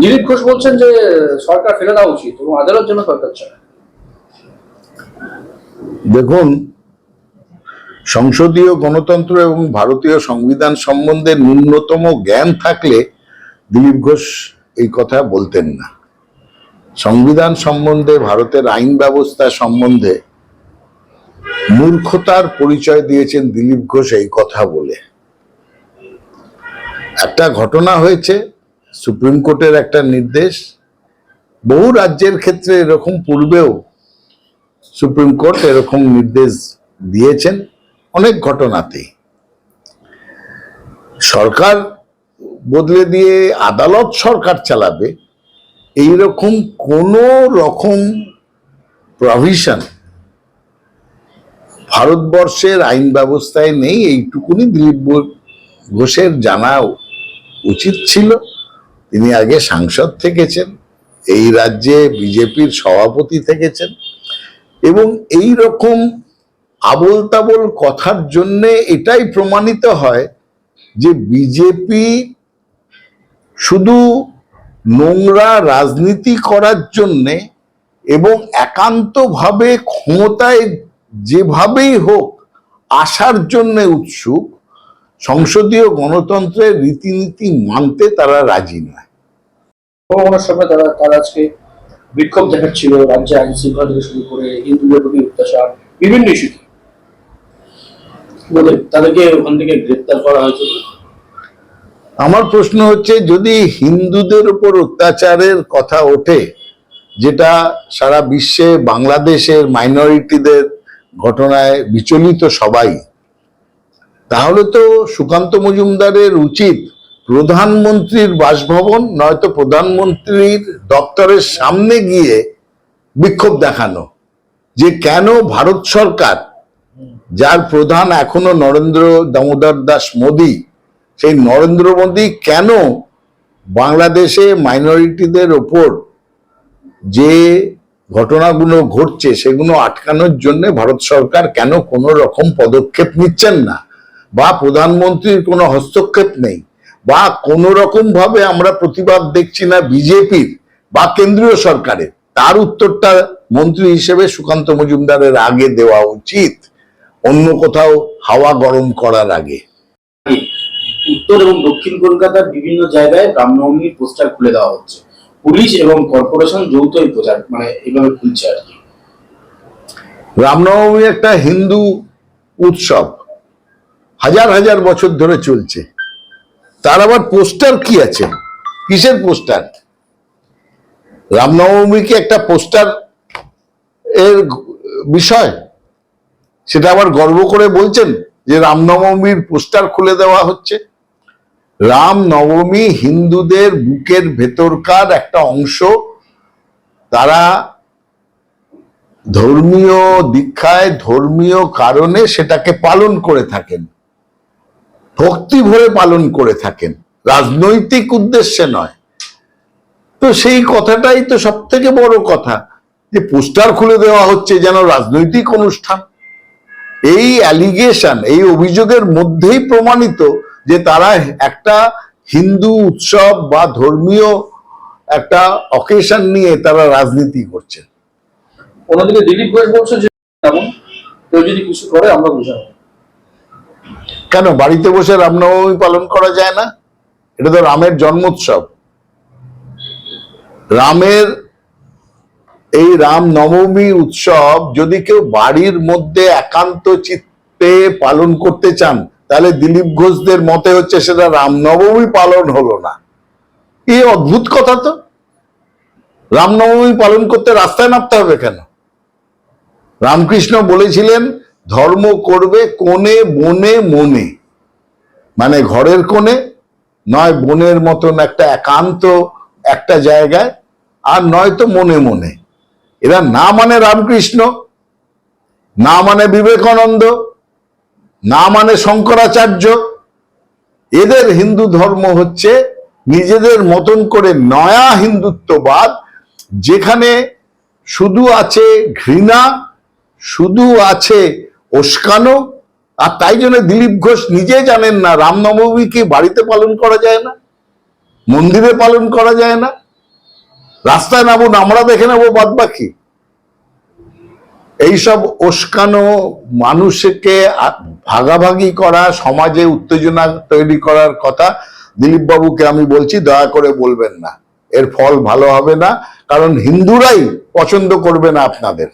দিলীপ ঘোষ বলছেন যে সরকার ফেলে দেওয়া উচিত, এবং আদালত জন্য সরকার চায়। দেখুন, সংসদীয় গণতন্ত্র এবং ভারতীয় সংবিধান সম্বন্ধে ন্যূনতম জ্ঞান থাকলে দিলীপ ঘোষ এই কথা বলতেন না। সংবিধান সম্বন্ধে, ভারতের আইন ব্যবস্থা সম্বন্ধে মূর্খতার পরিচয় দিয়েছেন দিলীপ ঘোষ এই কথা বলে। একটা ঘটনা হয়েছে সুপ্রিম কোর্টের একটা নির্দেশ। বহু রাজ্যের ক্ষেত্রে এরকম পূর্বেও সুপ্রিম কোর্ট এরকম নির্দেশ দিয়েছেন অনেক ঘটনাতেই। সরকার বদলে দিয়ে আদালত সরকার চালাবে, এইরকম কোনো রকম প্রভিশন ভারতবর্ষের আইন ব্যবস্থায় নেই, এইটুকুনি দিলীপ ঘোষের জানা উচিত ছিল। তিনি আগে সাংসদ থেকেছেন, এই রাজ্যে বিজেপির সভাপতি থেকেছেন এবং এই রকম আবল তাবল কথার জন্যে এটাই প্রমাণিত হয় যে বিজেপি শুধু নোংরা রাজনীতি করার জন্যে এবং একান্তভাবে ক্ষমতায় যেভাবেই হোক আসার জন্যে উৎসুক সংসদীয় গণতন্ত্রের রীতিনীতি মানতে তারা রাজি নয়। সম্ভাবনার সময় তারা তারা আজকে বিক্ষোভ দেখাচ্ছিল রাজ্যে আইন শৃঙ্খলা থেকে শুরু করে হিন্দুদের প্রতি অত্যাচার বিভিন্ন ইস্যুতে বলে তাদেরকে ওখান থেকে গ্রেপ্তার করা হয়েছে। আমার প্রশ্ন হচ্ছে যদি হিন্দুদের উপর অত্যাচারের কথা ওঠে যেটা সারা বিশ্বে বাংলাদেশের মাইনরিটিদের ঘটনায় বিচলিত সবাই তাহলে তো সুকান্ত মজুমদারের উচিত প্রধানমন্ত্রীর বাসভবন, নয়তো প্রধানমন্ত্রীর দপ্তরের সামনে গিয়ে বিক্ষোভ দেখানো। যে কেন ভারত সরকার, যার প্রধান এখনও নরেন্দ্র দামোদর দাস মোদী, সেই নরেন্দ্র মোদী কেন বাংলাদেশে মাইনরিটিদের ওপর যে ঘটনাগুলো ঘটছে, সেগুলো আটকানোর জন্য ভারত সরকার কেন কোনো রকম পদক্ষেপ নিচ্ছেন না? বা প্রধানমন্ত্রীর কোনো হস্তক্ষেপ নেই বা কোনো রকম ভাবে আমরা প্রতিবাদ দেখছি না বিজেপির বা কেন্দ্রীয় সরকারের। তার উত্তরটা মন্ত্রী হিসেবে সুকান্ত মজুমদারের আগে দেওয়া উচিত অন্য কোথাও হাওয়া গরম করার আগে। উত্তর এবং দক্ষিণ কলকাতার বিভিন্ন জায়গায় রামনবমীর পোস্টার খুলে দেওয়া হচ্ছে। পুলিশ এবং কর্পোরেশন যৌথ প্রচার মানে এইভাবে খুলছে আর কি। রামনবমী একটা হিন্দু উৎসব হাজার হাজার বছর ধরে চলছে। তার আবার পোস্টার কি আছে? কিসের পোস্টার? রামনবমী কি একটা পোস্টার এর বিষয়? সেটা আবার গর্ব করে বলছেন যে রামনবমীর পোস্টার খুলে দেওয়া হচ্ছে। রাম নবমী হিন্দুদের বুকের ভেতরকার একটা অংশ। তারা ধর্মীয় দীক্ষায়, ধর্মীয় কারণে সেটাকে পালন করে থাকেন। ভক্তি ভরে পালন করে থাকেন। রাজনৈতিক উদ্দেশ্যে নয়। তো সেই কথাটাই তো সব থেকে বড় কথা, যে পোস্টার খুলে দেওয়া হচ্ছে যেন রাজনৈতিক অনুষ্ঠান। এই অ্যালিগেশন, এই অভিযোগের মধ্যেই প্রমাণিত যে তারা একটা হিন্দু উৎসব বা ধর্মীয় একটা অকেশন নিয়ে তারা রাজনীতি করছেন অন্যদিকে দিলীপ ঘোষ বলছে যে যদি কিছু করে, আমরা বুঝাবো। কেন? বাড়িতে বসে রামনবমী পালন করা যায় না? এটা তো রামের জন্মোৎসব। রামের এই রাম নবমী উৎসব যদি কেউ বাড়ির মধ্যে একান্ত চিত্তে পালন করতে চান, তাহলে দিলীপ ঘোষদের মতে হচ্ছে সেটা রামনবমী পালন হলো না। এই অদ্ভুত কথা তো? রামনবমী পালন করতে রাস্তায় নামতে হবে কেন? রামকৃষ্ণ বলেছিলেন ধর্ম করবে কোণে, বনে, মনে। মানে ঘরের কোণে নয়, বনের মতন একটা একান্ত একটা জায়গায়, আর নয়তো মনে মনে। এরা না মানে রামকৃষ্ণ, না মানে বিবেকানন্দ, না মানে শঙ্করাচার্য। এদের হিন্দু ধর্ম হচ্ছে নিজেদের মতন করে নয়া হিন্দুত্ববাদ, যেখানে শুধু আছে ঘৃণা, শুধু আছে ওস্কানো আর তাই জন্য দিলীপ ঘোষ নিজে জানেন না রামনবমী কি বাড়িতে পালন করা যায় না? মন্দিরে পালন করা যায় না? রাস্তায় নামুন, আমরা দেখে নেব বাদ বাকি এইসব ওস্কানো মানুষকে ভাগাভাগি করা, সমাজে উত্তেজনা তৈরি করার কথা দিলীপ বাবুকে আমি বলছি, দয়া করে বলবেন না। এর ফল ভালো হবে না, কারণ হিন্দুরাই পছন্দ করবে না আপনাদের।